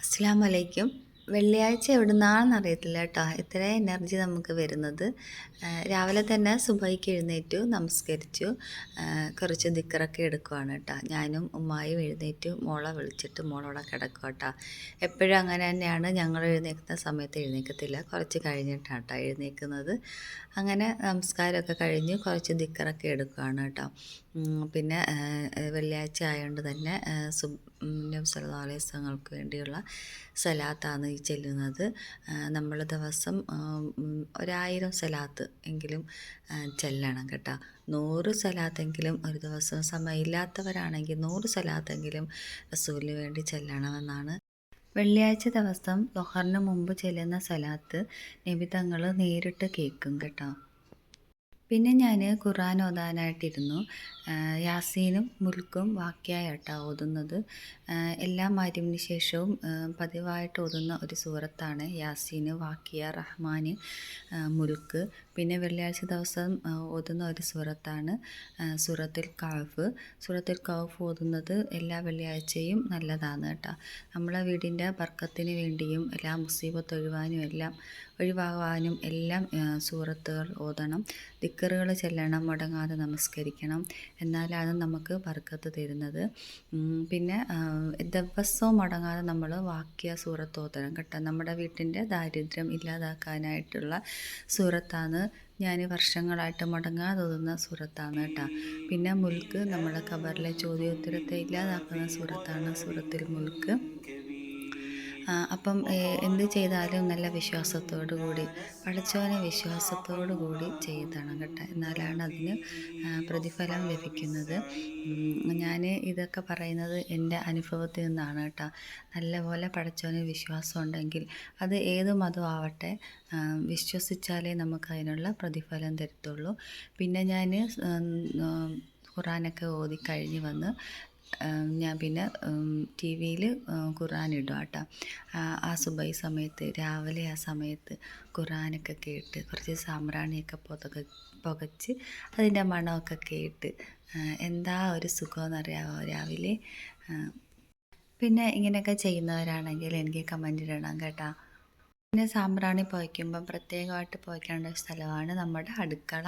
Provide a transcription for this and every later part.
അസ്സാം വലൈക്കും വെള്ളിയാഴ്ച എവിടുന്നാണെന്ന് അറിയത്തില്ല കേട്ടോ. ഇത്ര എനർജി നമുക്ക് വരുന്നത്. രാവിലെ തന്നെ സുബൈക്ക് എഴുന്നേറ്റു നമസ്കരിച്ചു. കുറച്ച് ദിക്കറൊക്കെ എടുക്കുവാണ് കേട്ടോ. ഞാനും ഉമ്മായും എഴുന്നേറ്റു. മോളെ വിളിച്ചിട്ട് മോളോടെ കിടക്കുക കേട്ടോ. എപ്പോഴും അങ്ങനെ തന്നെയാണ്. ഞങ്ങൾ എഴുന്നേൽക്കുന്ന സമയത്ത് എഴുന്നേൽക്കത്തില്ല. കുറച്ച് കഴിഞ്ഞിട്ടാണ് കേട്ടോ എഴുന്നേൽക്കുന്നത്. അങ്ങനെ നമസ്കാരമൊക്കെ കഴിഞ്ഞ്. കുറച്ച് ദിക്കറൊക്കെ എടുക്കുവാണ് കേട്ടോ. പിന്നെ വെള്ളിയാഴ്ച ആയതുകൊണ്ട് തന്നെ നബി സല്ലല്ലാഹു അലൈഹി വസല്ലമക്ക് വേണ്ടിയുള്ള സലാത്താണ് ഈ ചെല്ലുന്നത്. നമ്മൾ ദിവസം ഒരായിരം സലാത്ത് എങ്കിലും ചൊല്ലണം ചെല്ലണം കേട്ടോ. നൂറ് സലാത്തെങ്കിലും ഒരു ദിവസം സമയമില്ലാത്തവരാണെങ്കിൽ നൂറ് സലാത്തെങ്കിലും റസൂലിന് വേണ്ടി ചെല്ലണമെന്നാണ്. വെള്ളിയാഴ്ച ദിവസം ലൊഹറിന് മുമ്പ് ചെല്ലുന്ന സലാത്ത് നിബിതങ്ങൾ നേരിട്ട് കേൾക്കും കേട്ടോ. പിന്നെ ഞാൻ ഖുറാൻ ഓതാനായിട്ടിരുന്നു. യാസീനും മുൽക്കും വാക്യായിട്ടാണ് ഓതുന്നത്. എല്ലാ മാര്യമിന് ശേഷവും പതിവായിട്ട് ഓതുന്ന ഒരു സൂറത്താണ് യാസീന് വാക്കിയ റഹ്മാന് മുൽക്ക്. പിന്നെ വെള്ളിയാഴ്ച ദിവസം ഓതുന്ന ഒരു സൂറത്താണ് സൂറത്തുൽ കൗഫ് സൂറത്തുൽ കൗഫ് ഓതുന്നത് എല്ലാ വെള്ളിയാഴ്ചയും നല്ലതാണ് കേട്ടോ. നമ്മളെ വീടിന്റെ ബർക്കത്തിന് വേണ്ടിയും എല്ലാ മുസീബത്ത് ഒഴിവാനും എല്ലാം ഒഴിവാകാനും എല്ലാം സൂറത്തുകൾ ഓതണം. ദിക്കറുകൾ ചെല്ലണം മുടങ്ങാതെ നമസ്കരിക്കണം. എന്നാലാണ് നമുക്ക് ബർക്കത്ത് തരുന്നത്. പിന്നെ ദിവസവും മുടങ്ങാതെ നമ്മൾ വാക്യ സൂറത്തോത്തരം കേട്ടോ. നമ്മുടെ വീട്ടിന്റെ ദാരിദ്ര്യം ഇല്ലാതാക്കാനായിട്ടുള്ള സൂറത്താണ് ഞാൻ വർഷങ്ങളായിട്ട് മുടങ്ങാതെ തോന്നുന്ന സൂറത്താണ് കേട്ടോ. പിന്നെ മുൽക്ക് നമ്മുടെ ഖബറിലെ ചോദ്യോത്തരത്തെ ഇല്ലാതാക്കുന്ന സൂറത്താണ് സൂറത്തിൽ മുൽക്ക്. അപ്പം എന്ത് ചെയ്താലും നല്ല വിശ്വാസത്തോടു കൂടി പഠിച്ചവനെ വിശ്വാസത്തോടു കൂടി ചെയ്തണം കേട്ടോ. എന്നാലാണ് അതിന് പ്രതിഫലം ലഭിക്കുന്നത്. ഞാൻ ഇതൊക്കെ പറയുന്നത് എന്റെ അനുഭവത്തിൽ നിന്നാണ് കേട്ടോ. നല്ലപോലെ പഠിച്ചവന് വിശ്വാസം ഉണ്ടെങ്കിൽ അത് ഏത് മതം ആവട്ടെ. വിശ്വസിച്ചാലേ നമുക്ക് അതിനുള്ള പ്രതിഫലം തരത്തുള്ളൂ. പിന്നെ ഞാൻ ഖുറാനൊക്കെ ഓതി കഴിഞ്ഞ് വന്ന് ഞാൻ പിന്നെ ടി വിയിൽ ഖുർആൻ ഇടും കേട്ടോ ആ സുബൈ സമയത്ത് രാവിലെ ആ സമയത്ത് ഖുർആനൊക്കെ കേട്ട് കുറച്ച് സാമ്പ്രാണിയൊക്കെ പുതക പുകച്ച് അതിന്റെ മണമൊക്കെ കേട്ട് എന്താ ഒരു സുഖമെന്നറിയാമോ രാവിലെ? പിന്നെ ഇങ്ങനെയൊക്കെ ചെയ്യുന്നവരാണെങ്കിൽ എനിക്ക് കമന്റ് ഇടണം കേട്ടോ. പിന്നെ സാമ്പ്രാണി പുകയ്ക്കുമ്പം പ്രത്യേകമായിട്ട് പുകയ്ക്കേണ്ട ഒരു സ്ഥലമാണ് നമ്മുടെ അടുക്കള.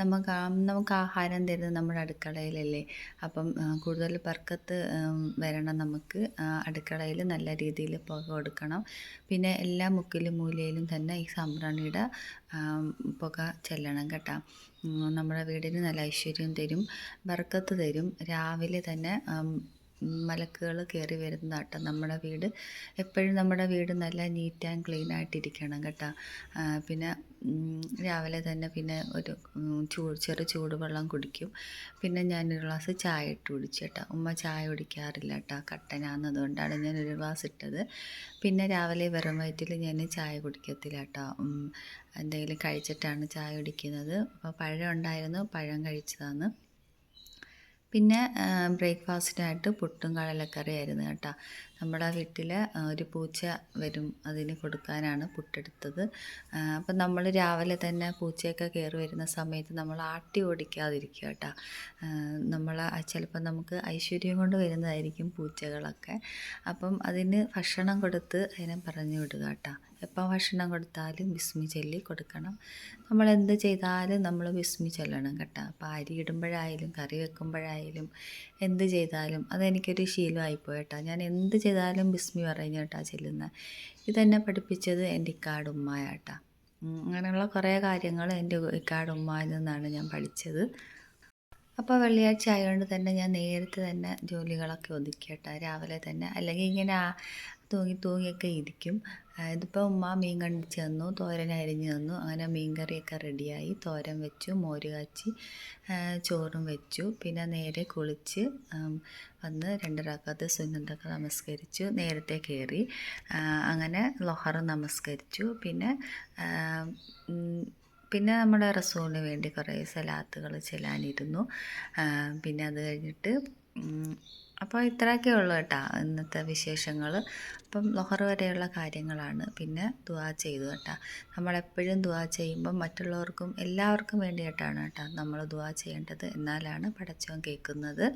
നമുക്ക് നമുക്ക് ആഹാരം തരുന്നത് നമ്മുടെ അടുക്കളയിലല്ലേ. അപ്പം കൂടുതൽ ബർക്കത്ത് വരണം നമുക്ക് അടുക്കളയിൽ നല്ല രീതിയിൽ പുക കൊടുക്കണം. പിന്നെ എല്ലാ മുക്കിലും മൂലയിലും തന്നെ ഈ സാമ്പ്രാണിയുടെ പുക ചെല്ലണം കേട്ടോ. നമ്മുടെ വീടിന് നല്ല ഐശ്വര്യം തരും ബർക്കത്ത് തരും. രാവിലെ തന്നെ മലക്കുകൾ കയറി വരുന്ന ആട്ടം നമ്മുടെ വീട്. എപ്പോഴും നമ്മുടെ വീട് നല്ല നീറ്റ് ആൻഡ് ക്ലീൻ ആയിട്ടിരിക്കണം കേട്ടോ. പിന്നെ രാവിലെ തന്നെ പിന്നെ ഒരു ചൂ ചെറു ചൂടുവെള്ളം കുടിക്കും. പിന്നെ ഞാനൊരു ഗ്ലാസ് ചായ ഇട്ട് കുടിച്ചു കേട്ടോ. ഉമ്മ ചായ കുടിക്കാറില്ല കേട്ടോ. കട്ടനാന്നതുകൊണ്ടാണ് ഞാൻ ഒരു ഗ്ലാസ് ഇട്ടത്. പിന്നെ രാവിലെ വെറും വയറ്റിൽ ഞാൻ ചായ കുടിക്കത്തില്ല കേട്ടോ. എന്തെങ്കിലും കഴിച്ചിട്ടാണ് ചായ കുടിക്കുന്നത്. അപ്പോൾ പഴം ഉണ്ടായിരുന്നു. പഴം കഴിച്ചതാണ്. പിന്നെ ബ്രേക്ക്ഫാസ്റ്റിനായിട്ട് പുട്ടും കടലക്കറിയായിരുന്നു കേട്ടോ. നമ്മുടെ വീട്ടിൽ ഒരു പൂച്ച വരും അതിന് കൊടുക്കാനാണ് പുട്ടെടുത്തത്. അപ്പം നമ്മൾ രാവിലെ തന്നെ പൂച്ചയൊക്കെ കയറി വരുന്ന സമയത്ത് നമ്മൾ ആട്ടി ഓടിക്കാതിരിക്കുക കേട്ടോ. നമ്മൾ ചിലപ്പോൾ നമുക്ക് ഐശ്വര്യം കൊണ്ട് വരുന്നതായിരിക്കും പൂച്ചകളൊക്കെ. അപ്പം അതിന് ഭക്ഷണം കൊടുത്ത് അതിനെ പറഞ്ഞു വിടുക കേട്ടോ. എപ്പോൾ ഭക്ഷണം കൊടുത്താലും വിസ്മി ചൊല്ലി കൊടുക്കണം. നമ്മൾ എന്ത് ചെയ്താലും നമ്മൾ വിസ്മി ചൊല്ലണം കേട്ടോ. അപ്പോൾ അരി ഇടുമ്പോഴായാലും കറി വെക്കുമ്പോഴായാലും എന്ത് ചെയ്താലും അതെനിക്കൊരു ശീലമായിപ്പോയി കേട്ടോ. ഞാൻ എന്ത് ചെയ്താലും വിസ്മി പറഞ്ഞു കേട്ടോ ചെല്ലുന്നത്. ഇതെന്നെ പഠിപ്പിച്ചത് എന്റെ ഇക്കാട് ഉമ്മായാട്ടാ. ഉം, അങ്ങനെയുള്ള കുറേ കാര്യങ്ങൾ എന്റെ ഇക്കാട് ഉമ്മായിൽ നിന്നാണ് ഞാൻ പഠിച്ചത്. അപ്പോൾ വെള്ളിയാഴ്ച ആയതുകൊണ്ട് തന്നെ ഞാൻ നേരത്തെ തന്നെ ജോലികളൊക്കെ ഒതുക്കി കേട്ടോ രാവിലെ തന്നെ. അല്ലെങ്കിൽ ഇങ്ങനെ തൂങ്ങി തൂങ്ങിയൊക്കെ ഇരിക്കും. ഇതിപ്പോൾ ഉമ്മ മീൻ കണ്ടിച്ച് തന്നു തോരൻ അരിഞ്ഞ് തന്നു. അങ്ങനെ മീൻ കറിയൊക്കെ റെഡിയായി. തോരൻ വെച്ചു മോര് കാച്ചി ചോറും വെച്ചു. പിന്നെ നേരെ കുളിച്ച് വന്ന് രണ്ട് റക്കാത്ത് സുന്നത്തൊക്കെ നമസ്കരിച്ചു. നേരത്തെ കയറി അങ്ങനെ ലൊഹറും നമസ്കരിച്ചു. പിന്നെ പിന്നെ നമ്മുടെ റസൂലിന് വേണ്ടി കുറേ സലാത്തുകൾ ചെല്ലാനിരുന്നു. പിന്നെ അത് കഴിഞ്ഞിട്ട് അപ്പോൾ ഇത്രയൊക്കെ ഉള്ളൂ കേട്ടോ ഇന്നത്തെ വിശേഷങ്ങൾ. അപ്പം ലൊഹർ വരെയുള്ള കാര്യങ്ങളാണ് പിന്നെ ദുവാ ചെയ്തു കേട്ടോ. നമ്മളെപ്പോഴും ദുവാ ചെയ്യുമ്പം മറ്റുള്ളവർക്കും എല്ലാവർക്കും വേണ്ടിയിട്ടാണ് കേട്ടോ നമ്മൾ ദുവാ ചെയ്യേണ്ടത് എന്നാലാണ് പടച്ചവൻ കേൾക്കുന്നത്.